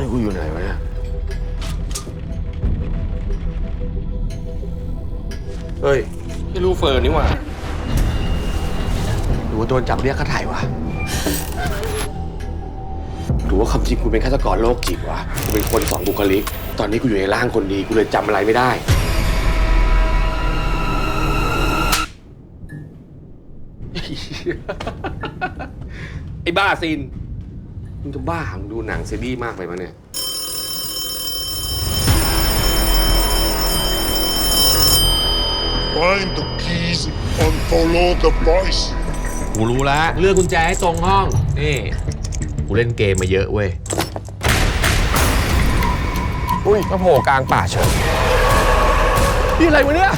แล้วกูอยู่ไหนวะเนี่ย เฮ้ยไม่รู้เฟิร์นนี่หว่าหรือว่าโดนจับเรียกค่าถ่ายวะหรือว่าคำจริงกูเป็นฆาตกรโรคจิตวะกูเป็นคนสองบุคลิก ตอนนี้กูอยู่ในร่างคนดีกูเลยจำอะไรไม่ได้ ไอ้บ้าซิน มึงจะบ้ามึงดูหนังซีรีส์มากไปมั้ยเนี่ย Find the keys and follow the voice. กูรู้แล้วเลือกกุญแจให้ตรงห้อง นี่ กูเล่นเกมมาเยอะเว้ย อุ้ยมาโผล่กลางป่าเฉยนี่อะไรวะเนี่ย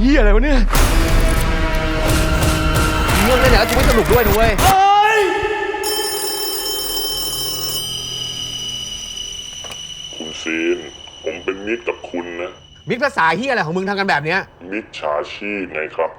เฮียอะไรวะเนี่ยเรื่องเล่นอย่างนั้นกูไม่สนุกด้วยนะเว้ยคุณซีน ผมเป็นมิตรกับคุณนะ มิตรภาษาเฮียอะไรของมึงทำกันแบบเนี้ย มิตรฉาชีพไงครับ